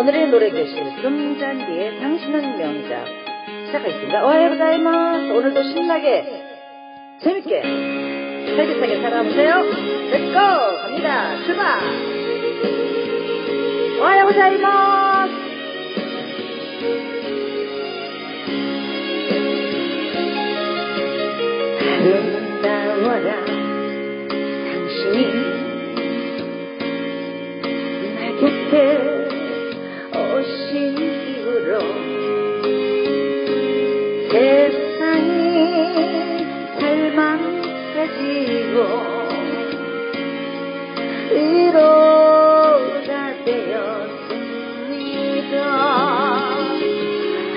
오늘의 노래 교실 금잔디의 당신은 명작 시작하겠습니다. 오하요고자이마스 오늘도 신나게 재밌게 활기차게 살아보세요. 렛츠고 갑니다. 출발. 오하요고자이마스 아름다워라 당신이 살만해지고 위로가 되었습니다.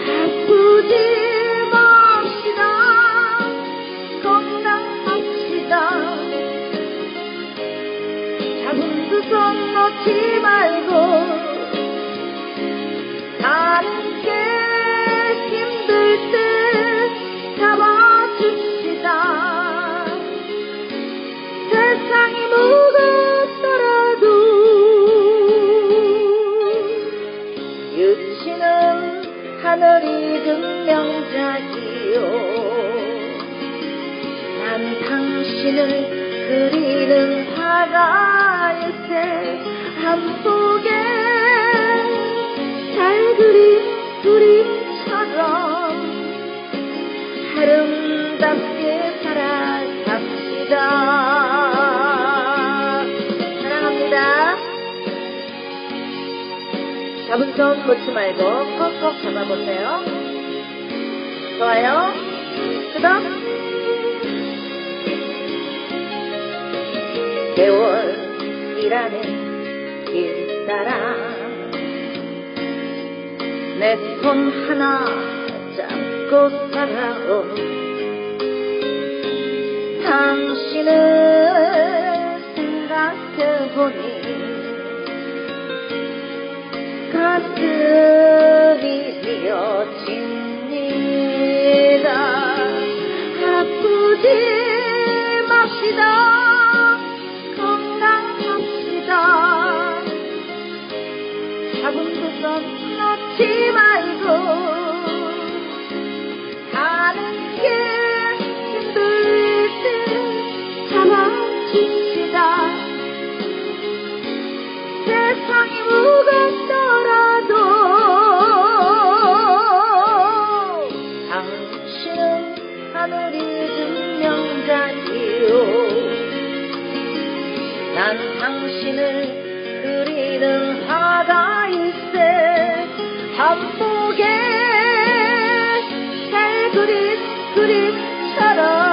아프지 맙시다. 건강합시다. 잡은 두손 놓지 증명자지요. 난 당신을 그리는 화가일세. 한복에 잘 그린 그림처럼 아름답게 살아갑시다. 잡은 손 놓지 말고 꼭꼭 잡아보세요 좋아요. 그 다음 세월이라는 길따라 내 손 하나 잡고 살아온 당신을 생각해보니 가슴 세상이 무겁더라도 당신은 하늘이 증명자지요. 난 당신을 그리는 화가일세 한복에 잘 그린 그림처럼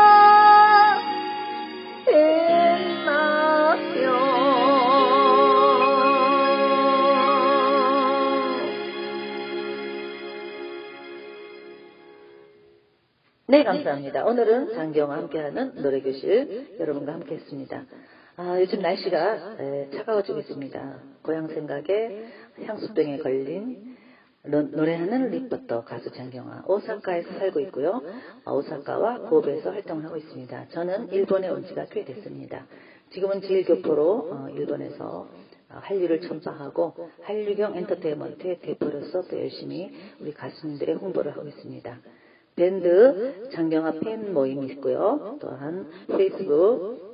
네, 감사합니다. 오늘은 장경과 함께하는 노래교실 여러분과 함께했습니다. 아, 요즘 날씨가 에, 차가워지고 있습니다. 고향 생각에 향수병에 걸린 노- 노래하는 리포터 가수 장경화 오사카에서 살고 있고요. 아, 오사카와 고베에서 활동을 하고 있습니다. 저는 일본에 온 지가 꽤 됐습니다. 지금은 제일교포로 어, 일본에서 어, 한류를 첨사하고 한류경 엔터테인먼트의 대표로서 또 열심히 우리 가수님들의 홍보를 하고 있습니다. 밴드 장경화 팬 모임이 있고요. 또한 페이스북